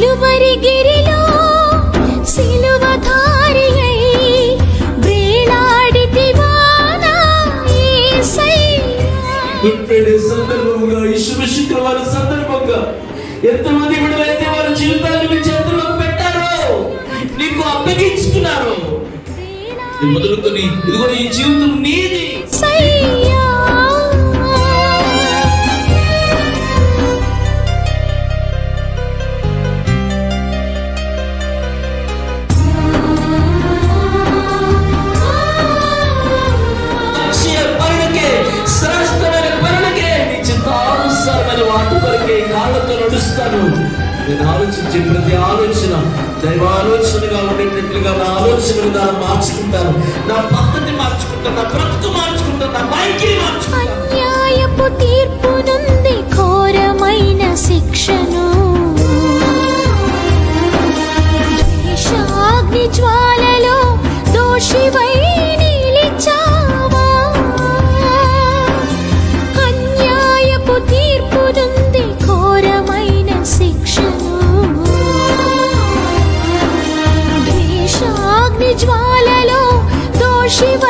కలువరి గిరిలో సిలువధారి అయి వేలాడితివా. గుర్తుపెట్టే సందర్భంగా శుభ శుక్రవారం సందర్భంగా ఎంతమంది విడుదలైతే వారి జీవితాన్ని మీ చేతుల్లో పెట్టారో నీకు అప్పగించుకున్నారు. ఇది మొదలుకొని ఇదిగో ఈ జీవితం నీది. ఉన్నాను నేను ఆలోచించే ప్రతి ఆలోచన దైవ ఆలోచనగా ఉండేటట్లుగా నా ఆలోచన విధానం మార్చుకుంటాను. నా పద్ధతి మార్చుకుంటాను నా బ్రతుకు మార్చుకుంటాను నా మైకి మార్చుకుంటాను అన్యాయపు తీర్పునంది ఘోరమైన శిక్షను. ద్వేషాగ్ని Спасибо!